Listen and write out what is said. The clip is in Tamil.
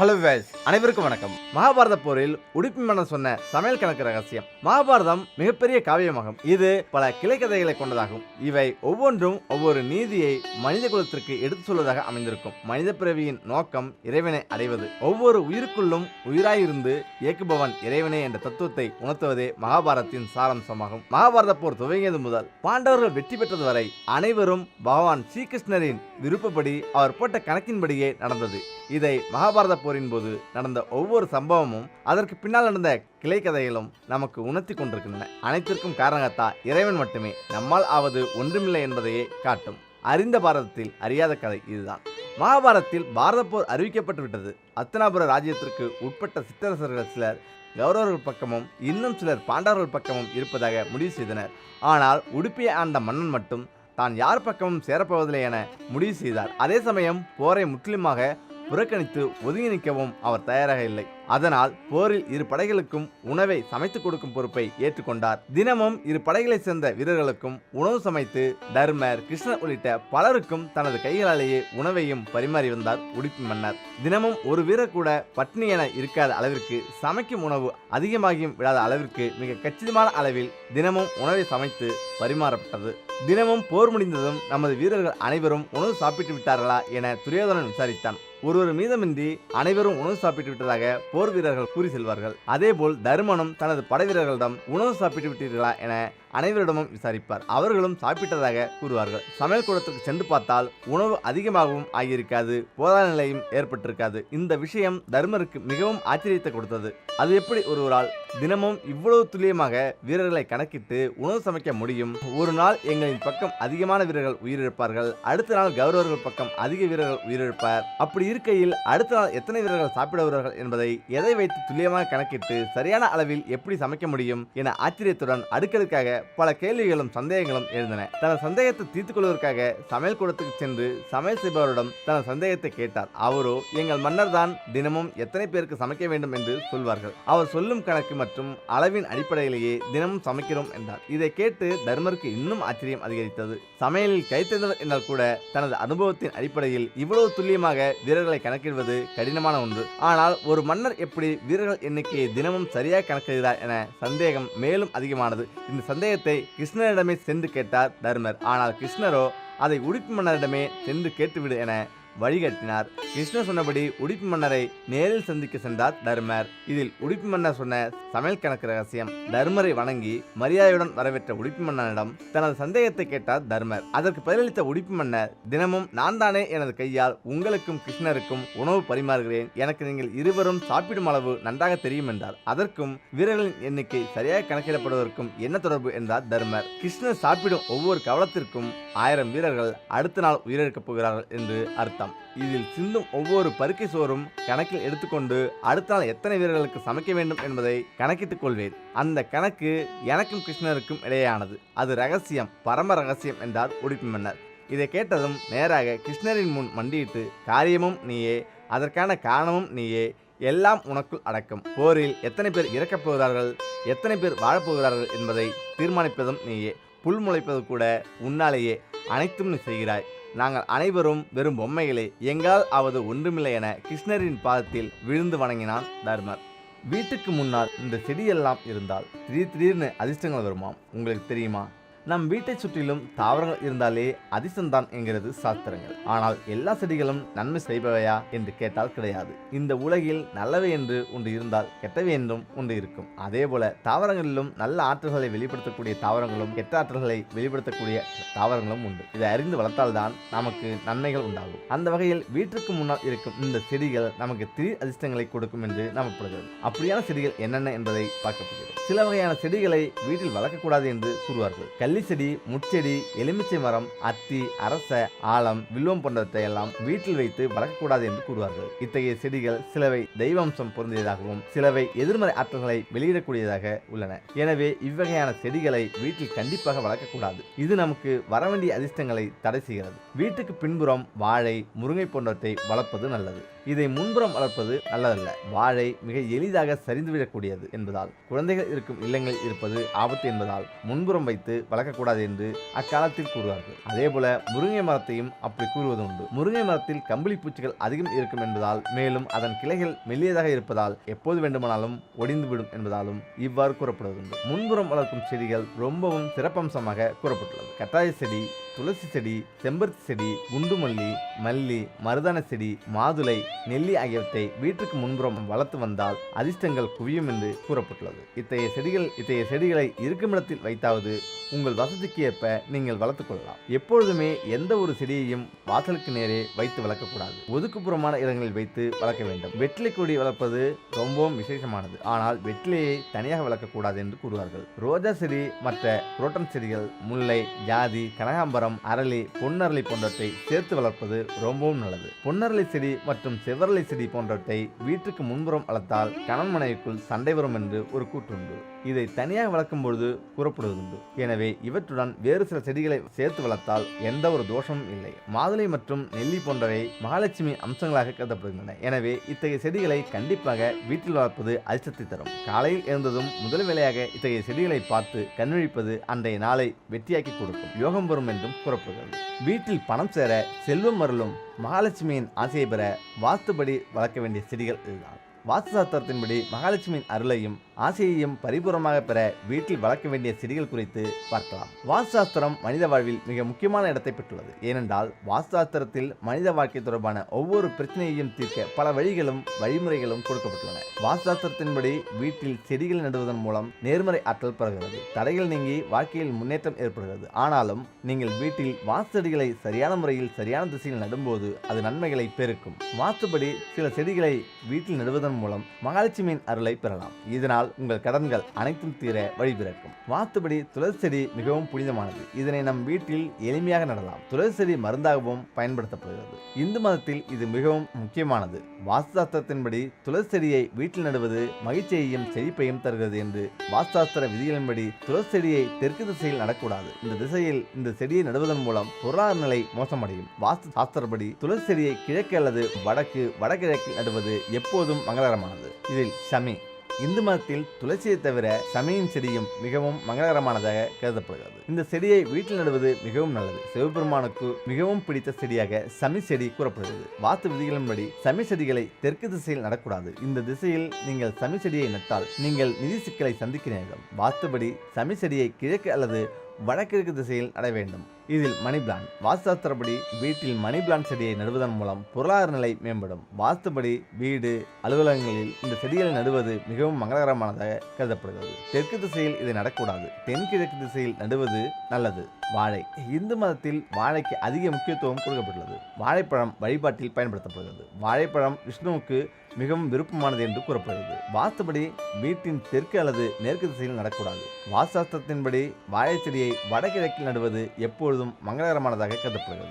ஹலோ வேஸ் அனைவருக்கும் வணக்கம். மகாபாரத போரில் உடுப்பி மன்னன் சொன்ன சமையல் கணக்கு ரகசியம். மகாபாரதம் மிகப்பெரிய காவியமாகும். இது பல கிளைக்கதைகளை கொண்டதாகும். இவை ஒவ்வொன்றும் ஒவ்வொரு நீதியை மனித குலத்திற்கு எடுத்து சொல்வதாக அமைந்திருக்கும். மனித பிறவியின் நோக்கம் இறைவனை அடைவது. ஒவ்வொரு உயிருக்குள்ளும் உயிராயிருந்து இயக்குபவன் இறைவனே என்ற தத்துவத்தை உணர்த்துவதே மகாபாரதத்தின் சாரம்சமாகும். மகாபாரத போர் துவங்கியது முதல் பாண்டவர்கள் வெற்றி பெற்றது வரை அனைவரும் பகவான் ஸ்ரீகிருஷ்ணரின் விருப்பப்படி அவர் போட்ட கணக்கின்படியே நடந்தது. இதை மகாபாரத போரின் போது நடந்த ஒவ்வொரு சம்பவமும் அதற்கு பின்னால் நடந்த கிளை கதைகளும் நமக்கு உணர்த்தி கொண்டிருக்கின்றன. அனைத்திற்கும் காரணத்தா இறைவன் மட்டுமே. நம்மால் ஆவது ஒன்றுமில்லை என்பதையே காட்டும். அறிந்த பாரதத்தில் அறியாத கதை இதுதான். மகாபாரதத்தில் பாரத போர் அறிவிக்கப்பட்டு விட்டது. அத்தனாபுர ராஜ்யத்திற்கு உட்பட்ட சிற்றரசர்கள் சிலர் கௌரவர்கள் பக்கமும் இன்னும் சிலர் பாண்டவர்கள் பக்கமும் இருப்பதாக முடிவு செய்தனர். ஆனால் உடுப்பியை ஆண்ட மன்னன் மட்டும் தான் யார் பக்கமும் சேரப்போவதில்லை என முடிவு செய்தார். அதே சமயம் போரை முற்றிலுமாக புறக்கணித்து ஒதுங்கி நிற்கவும் அவர் தயாராக இல்லை. அதனால் போரில் இரு படைகளுக்கும் உணவை சமைத்து கொடுக்கும் பொறுப்பை ஏற்றுக்கொண்டார். தினமும் இரு படைகளைச் சேர்ந்த வீரர்களுக்கும் உணவு சமைத்து தர்மர் கிருஷ்ணர் உள்ளிட்ட பலருக்கும் தனது கைகளாலேயே உணவையும் பரிமாறி வந்தார் உடுப்பி மன்னர். தினமும் ஒரு வீரர் கூட பட்னி என இருக்காத அளவிற்கு சமைக்கும் உணவு அதிகமாகியும் விடாத அளவிற்கு மிக கச்சிதமான அளவில் தினமும் உணவை சமைத்து பரிமாறப்பட்டது. தினமும் போர் முடிந்ததும் நமது வீரர்கள் அனைவரும் உணவு சாப்பிட்டு விட்டார்களா என துரியோதனன் விசாரித்தான். ஒருவர் மீதமின்றி அனைவரும் உணவு சாப்பிட்டு விட்டதாக போர் வீரர்கள் கூறி செல்வார்கள். அதேபோல் தருமனும் தனது படை வீரர்களிடம் உணவு சாப்பிட்டு விட்டீர்களா என அனைவரிடமும் விசாரிப்பார். அவர்களும் சாப்பிட்டதாக கூறுவார்கள். சமையல் கூடத்திற்கு சென்று பார்த்தால் உணவு அதிகமாகவும் ஆகியிருக்காது. போதாத நிலையும் ஏற்பட்டிருக்காது. இந்த விஷயம் தர்மருக்கு மிகவும் ஆச்சரியத்தை கொடுத்தது. அது எப்படி ஒருவரால் தினமும் இவ்வளவு துல்லியமாக வீரர்களை கணக்கிட்டு உணவு சமைக்க முடியும்? ஒரு நாள் எங்களின் பக்கம் அதிகமான வீரர்கள் உயிரிழப்பார்கள். அடுத்த நாள் கௌரவர்கள் பக்கம் அதிக வீரர்கள் உயிரிழப்பார். அப்படி இருக்கையில் அடுத்த நாள் எத்தனை வீரர்கள் சாப்பிடுவார்கள் என்பதை எதை வைத்து துல்லியமாக கணக்கிட்டு சரியான அளவில் எப்படி சமைக்க முடியும் என ஆச்சரியத்துடன் அடுக்கடுக்காக பல கேள்விகளும் சந்தேகங்களும் எழுந்தன. தனது சந்தேகத்தை தீர்த்துக் கொள்வதற்காக சமையல் கூடத்துக்கு சென்று சமையல் செய்பவரிடம் தனது சந்தேகத்தை கேட்டார். அவரோ எங்கள் மன்னர் தான் தினமும் எத்தனை பேருக்கு சமைக்க வேண்டும் என்று சொல்வார்கள். அவர் சொல்லும் கணக்கு மற்றும் அளவின் அடிப்படையிலேயே தினமும் சமைக்கிறோம் என்றார். இதை கேட்டு தர்மருக்கு இன்னும் ஆச்சரியம் அதிகரித்தது. சமையலில் கைத்தேர்ந்தவர் என்றால் கூட தனது அனுபவத்தின் அடிப்படையில் இவ்வளவு துல்லியமாக வீரர்களை கணக்கிடுவது கடினமான ஒன்று. ஆனால் ஒரு மன்னர் எப்படி வீரர்கள் எண்ணிக்கையை தினமும் சரியாக கணக்கிடுகிறார் என சந்தேகம் மேலும் அதிகமானது. இந்த சந்தேகத்தை கிருஷ்ணரிடமே சென்று கேட்டார் தர்மர். ஆனால் கிருஷ்ணரோ அதை உடுப்பி மன்னரிடமே சென்று கேட்டுவிடு என வழிகட்டினார். கிருஷ்ணர் சொன்னபடி உடுப்பி மன்னரை நேரில் சந்திக்க சென்றார் தர்மர். இதில் உடுப்பி மன்னர் சொன்ன சமையல் கணக்கு ரகசியம் தர்மரை வணங்கி மரியாதையுடன் வரவேற்ற உடுப்பி மன்னனிடம் தனது சந்தேகத்தை கேட்டார் தர்மர். அதற்கு பதிலளித்த உடுப்பி மன்னர் தினமும் நான் தானே எனது கையால் உங்களுக்கும் கிருஷ்ணருக்கும் உணவு பரிமாறுகிறேன். எனக்கு நீங்கள் இருவரும் சாப்பிடும் அளவு நன்றாக தெரியும் என்றார். அதற்கும் வீரர்களின் எண்ணிக்கை சரியாக கணக்கிடப்படுவதற்கும் என்ன தொடர்பு என்றார் தர்மர். கிருஷ்ணர் சாப்பிடும் ஒவ்வொரு கவலத்திற்கும் ஆயிரம் வீரர்கள் அடுத்த நாள் உயிரிழக்கப் போகிறார்கள் என்று அர்த்தம். இதில் சிந்தும் ஒவ்வொரு பருக்கை சோறும் கணக்கில் எடுத்துக்கொண்டு அடுத்த நாள் எத்தனை வீரர்களுக்கு சமைக்க வேண்டும் என்பதை கணக்கிட்டுக் கொள்வேன். அந்த கணக்கு எனக்கும் கிருஷ்ணருக்கும் இடையேயானது. அது ரகசியம் பரம ரகசியம் என்றார் உடுப்பி மன்னர். இதை கேட்டதும் நேராக கிருஷ்ணரின் முன் மண்டியிட்டு காரியமும் நீயே அதற்கான காரணமும் நீயே எல்லாம் உனக்குள் அடக்கம். போரில் எத்தனை பேர் இறக்கப் போகிறார்கள் எத்தனை பேர் வாழப்போகிறார்கள் என்பதை தீர்மானிப்பதும் நீயே. புல் முளைப்பது கூட உன்னாலேயே அனைத்தும் நீ செய்கிறாய். நாங்கள் அனைவரும் வெறும் பொம்மைகளே எங்கால் ஆவது ஒன்றுமில்லை என கிருஷ்ணரின் பாதத்தில் விழுந்து வணங்கினான் தர்மர். வீட்டுக்கு முன்னால் இந்த செடியெல்லாம் இருந்தால் திடீர் திடீர்னு அதிர்ஷ்டங்கள் வருமாம். உங்களுக்கு தெரியுமா? நம் வீட்டை சுற்றிலும் தாவரங்கள் இருந்தாலே அதிர்ஷ்டம்தான் என்கிறது சாஸ்திரங்கள். ஆனால் எல்லா செடிகளும் நன்மை செய்பவையா என்று கேட்டால் கிடையாது. இந்த உலகில் நல்லவை என்று ஒன்று இருந்தால் கெட்டவை என்றும் ஒன்று இருக்கும். அதே போல தாவரங்களிலும் நல்ல ஆற்றல்களை வெளிப்படுத்தக்கூடிய தாவரங்களும் கெட்ட ஆற்றல்களை வெளிப்படுத்தக்கூடிய தாவரங்களும் உண்டு. இதை அறிந்து வளர்த்தால்தான் நமக்கு நன்மைகள் உண்டாகும். அந்த வகையில் வீட்டிற்கு முன்னால் இருக்கும் இந்த செடிகள் நமக்கு திரு அதிர்ஷ்டங்களை கொடுக்கும் என்று நம்பப்படுகிறது. அப்படியான செடிகள் என்னென்ன என்பதை பார்க்க போகிறோம். சில வகையான செடிகளை வீட்டில் வளர்க்கக்கூடாது என்று கூறுவார்கள். கள்ளி செடி முட்செடி எலுமிச்சை மரம் அத்தி அரச ஆலம் வில்வம் போன்றவற்றை எல்லாம் வீட்டில் வைத்து வளர்க்கக்கூடாது என்று கூறுவார்கள். இத்தகைய செடிகள் சிலவை தெய்வம்சம் பொருந்தியதாகவும் சிலவை எதிர்மறை ஆற்றல்களை வெளியிடக்கூடியதாக உள்ளன. எனவே இவ்வகையான செடிகளை வீட்டில் கண்டிப்பாக வளர்க்கக்கூடாது. இது நமக்கு வரவேண்டிய அதிர்ஷ்டங்களை தடை செய்கிறது. வீட்டுக்கு பின்புறம் வாழை முருங்கை போன்றவற்றை வளர்ப்பது நல்லது. இதை முன்புறம் வளர்ப்பது நல்லதல்ல. வாழை மிக எளிதாக சரிந்துவிடக்கூடியது என்பதால் குழந்தைகள் இருக்கும் இல்லங்களில் இருப்பது ஆபத்து என்பதால் முன்புறம் வைத்து வளர்க்கக்கூடாது என்று அக்காலத்தில் கூறுவார்கள். அதேபோல முருங்கை மரத்தையும் அப்படி கூறுவது உண்டு. முருங்கை மரத்தில் கம்பளி பூச்சிகள் அதிகம் இருக்கும் என்பதால் மேலும் அதன் கிளைகள் மெல்லியதாக இருப்பதால் எப்போது வேண்டுமானாலும் ஒடிந்துவிடும் என்பதாலும் இவ்வாறு கூறப்படுவதுண்டு முன்புறம் வளர்க்கும் செடிகள் ரொம்பவும் சிறப்பம்சமாக கூறப்பட்டுள்ளது. கட்டாய செடி துளசி செடி செம்பருத்தி செடி குண்டுமல்லி மல்லி மருதான செடி மாதுளை நெல்லி ஆகியவற்றை வீட்டுக்கு முன்புறம் வளர்த்து வந்தால் அதிர்ஷ்டங்கள் குவியும் என்று கூறப்பட்டுள்ளது. இத்தகைய செடிகள் இத்தகைய செடிகளை இருக்குமிடத்தில் வைத்தாவது உங்கள் வசதிக்கு ஏற்ப நீங்கள் வளர்த்துக்கொள்ளலாம் எப்பொழுதுமே எந்த ஒரு செடியையும் வாசலுக்கு நேரே வைத்து வளர்க்கக்கூடாது. ஒதுக்குப்புறமான இடங்களில் வைத்து வளர்க்க வேண்டும். வெற்றிலை கொடி வளர்ப்பது ரொம்பவும் விசேஷமானது. ஆனால் வெற்றிலையை தனியாக வளர்க்கக்கூடாது என்று கூறுவார்கள். ரோஜா செடி மற்ற புரோட்டன் செடிகள் முல்லை ஜாதி கனகாம்பரம் அரளி பொன்னரளி போன்றவற்றை சேர்த்து வளர்ப்பது ரொம்பவும் நல்லது. பொன்னரளி செடி மற்றும் செவ்வரளி செடி போன்றவற்றை வீட்டுக்கு முன்புறம் வளர்த்தால் கணவன் மனைவிக்குள் சண்டை வரும் என்று ஒரு கூற்றுண்டு இதை தனியாக வளர்க்கும் பொழுது கூறப்படுவதுண்டு. எனவே இவற்றுடன் வேறு சில செடிகளை சேர்த்து வளர்த்தால் எந்த ஒரு தோஷமும் இல்லை. மாதுளை மற்றும் நெல்லி போன்றவை மகாலட்சுமி அம்சங்களாக கருதப்படுகின்றன. எனவே இத்தகைய செடிகளை கண்டிப்பாக வீட்டில் வளர்ப்பது அதிர்ஷ்டத்தை தரும். காலையில் எழுந்ததும் முதல் வேலையாக இத்தகைய செடிகளை பார்த்து கண்விழிப்பது அன்றைய நாளை வெற்றியாக்கி கொடுக்கும் யோகம் வரும் என்றும் கூறப்படுகிறது. வீட்டில் பணம் சேர செல்வம் அருளும் மகாலட்சுமியின் ஆசையை பெற வாஸ்துபடி வளர்க்க வேண்டிய செடிகள் இதுதான். வாஸ்து சாஸ்திரத்தின்படி மகாலட்சுமியின் அருளையும் ஆசையையும் பரிபூர்ணமாக பெற வீட்டில் வளர்க்க வேண்டிய செடிகள் குறித்து பார்க்கலாம். வாஸ்து சாஸ்திரம் மனித வாழ்வில் மிக முக்கியமான இடத்தை பெற்றுள்ளது. ஏனென்றால் வாஸ்து சாஸ்திரத்தில் மனித வாழ்க்கை தொடர்பான ஒவ்வொரு பிரச்சனையையும் தீர்க்க பல வழிகளும் வழிமுறைகளும் கொடுக்கப்பட்டுள்ளன. வாஸ்து சாஸ்திரத்தின்படி வீட்டில் செடிகள் நடுவதன் மூலம் நேர்மறை ஆற்றல் பெறுகிறது. தடைகள் நீங்கி வாழ்க்கையில் முன்னேற்றம் ஏற்படுகிறது. ஆனாலும் நீங்கள் வீட்டில் வாஸ்து செடிகளை சரியான முறையில் சரியான திசையில் நடும்போது அது நன்மைகளை பெருக்கும். வாஸ்துபடி சில செடிகளை வீட்டில் நடுவதன் மூலம் மகாலட்சுமியின் அருளை பெறலாம். இதனால் உங்கள் கடன்கள் அனைத்தும் தீர வழிபிறக்கும். வாஸ்துபடி துளசி செடி மிகவும் புனிதமானது. இதனை நம் வீட்டில் எளிமையாக நடலாம். துளசி செடி மருந்தாகவும் பயன்படுத்தப்படுகிறது. இந்து மதத்தில் இது மிகவும் முக்கியமானது. வாஸ்துசாஸ்திரத்தின்படி துளசி செடியை வீட்டில் நடுவது மகிழ்ச்சியையும் செழிப்பையும் தருகிறது என்று வாஸ்தாஸ்திர விதிகளின்படி துளசி செடியை தெற்கு திசையில் நடக்கூடாது. இந்த திசையில் இந்த செடியை நடுவதன் மூலம் பொருளாதார நிலை மோசமடையும். வாஸ்து சாஸ்திரப்படி துளசி செடியை கிழக்கு அல்லது வடக்கு வடகிழக்கில் நடுவது எப்போதும் மங்களகரமானது. இதில் சமி. இந்து மதத்தில் துளசியை தவிர சமையின் செடியும் மிகவும் மங்களகரமானதாக கருதப்படுகிறது. இந்த செடியை வீட்டில் நடுவது மிகவும் நல்லது. சிவபெருமானுக்கு மிகவும் பிடித்த செடியாக சமி செடி கூறப்படுகிறது. வாத்து விதிகளின்படி சமி செடிகளை தெற்கு திசையில் நடக்கூடாது. இந்த திசையில் நீங்கள் சமி செடியை நட்டால் நீங்கள் நிதி சிக்கலை சந்திக்க நேரிடும் வாத்துபடி சமி செடியை கிழக்கு அல்லது வடகிழக்கு திசையில் நட வேண்டும். இதில் மணி பிளான் வாஸ்துசாஸ்திரப்படி வீட்டில் மணி பிளான் செடியை நடுவதன் மூலம் பொருளாதார நிலை மேம்படும். வாஸ்துபடி வீடு அலுவலகங்களில் இந்த செடிகளை நடுவது மிகவும் மங்களகரமானதாக கருதப்படுகிறது. தெற்கு திசையில் இதை நடக்கூடாது. தென்கிழக்கு திசையில் நடுவது நல்லது. வாழை. இந்து மதத்தில் வாழைக்கு அதிக முக்கியத்துவம் கொடுக்கப்பட்டுள்ளது. வாழைப்பழம் வழிபாட்டில் பயன்படுத்தப்படுகிறது. வாழைப்பழம் விஷ்ணுவுக்கு மிகவும் விருப்பமானது என்று கூறப்படுகிறது. வாஸ்துபடி வீட்டின் தெற்கு அல்லது மேற்கு திசையில் நடக்கூடாது. வாஸ்தாஸ்திரத்தின்படி வாழை செடியை வடகிழக்கில் நடுவது முழுவதும் மங்களகரமானதாக கருதப்படுகிறது.